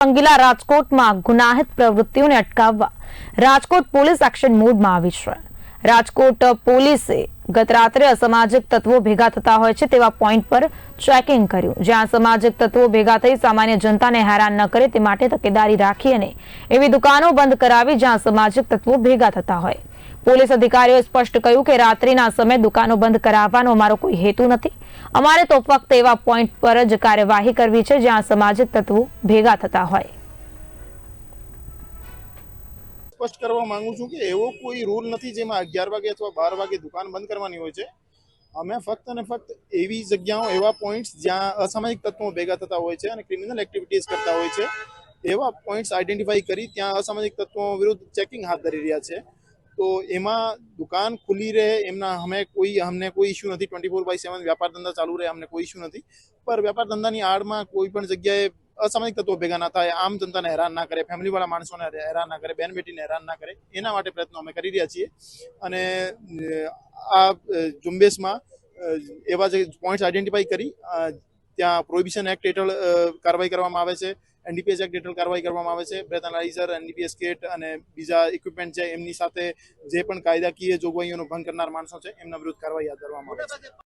અંગીલા રાજકોટમાં ગુનાહિત પ્રવૃત્તિઓને અટકાવવા. રાજકોટ પોલીસ એક્શન મોડમાં આવી છે. રાજકોટ પોલીસે ગત રાત્રે અસામાજિક તત્વો ભેગા થતા હોય છે તેવા પોઈન્ટ પર ચેકિંગ કર્યું. જ્યાં અસામાજિક તત્વો ભેગા થઈ સામાન્ય જનતાને હેરાન ન કરે તે માટે તકેદારી રાખી અને એવી દુકાનો બંધ કરાવી જ્યાં અસામાજિક તત્વો ભેગા થતા હોય. પોલીસ અધિકારીઓએ સ્પષ્ટ કહ્યું કે રાત્રિના સમયે દુકાનો બંધ કરાવવાનો અમારો કોઈ હેતુ નથી. અમારે તો ફક્ત એવા પોઈન્ટ પર જ કાર્યવાહી કરવી છે જ્યાં સામાજિક તત્વો ભેગા થતા હોય. સ્પષ્ટ કરવા માંગુ છું કે એવો કોઈ રૂલ નથી જેમાં અગિયાર વાગે અથવા બાર વાગે દુકાન બંધ કરવાની હોય છે. અમે ફક્ત અને ફક્ત એવી જગ્યાઓ, એવા પોઈન્ટ્સ જ્યાં અસામાજિક તત્વો ભેગા થતા હોય છે અને ક્રિમિનલ એક્ટિવિટીઝ કરતા હોય છે, એવા પોઈન્ટ્સ આઈડેન્ટિફાઈ કરી ત્યાં અસામાજિક તત્વો વિરુદ્ધ ચેકિંગ હાથ ધરી રહ્યા છે. તો એમાં દુકાન ખુલ્લી રહે, એમના અમે કોઈ અમને કોઈ ઇસ્યુ નથી. ટ્વેન્ટી ફોર બાય સેવન વ્યાપાર ધંધા ચાલુ રહે, અમને કોઈ ઇસ્યુ નથી. પર વ્યાપાર ધંધાની આડમાં કોઈ પણ જગ્યાએ અસામાજિક તત્વો ભેગા ના થાય, આમ જનતાને હેરાન ના કરે, ફેમિલીવાળા માણસોને હેરાન ના કરે બેન બેટીને હેરાન ના કરે, એના માટે પ્રયત્નો અમે કરી રહ્યા છીએ. અને આ ઝુંબેશમાં એવા જે પોઈન્ટ્સ આઈડેન્ટિફાઈ કરી ત્યાં પ્રોહિબિશન એક્ટ હેઠળ કાર્યવાહી કરવામાં આવે છે. એનડીપીએસ એક્ટ હેઠળ કાર્યવાહી કરવામાં આવે છે. બ્રેથ એનાલાઇઝર એનડીપીએસ કેટ અને બીજા ઇક્વિપમેન્ટ છે, એમની સાથે જે પણ કાયદાકીય જોગવાઈઓનો ભંગ કરનાર માણસો છે, એમના વિરુદ્ધ કાર્યવાહી હાથ ધરવામાં આવે છે.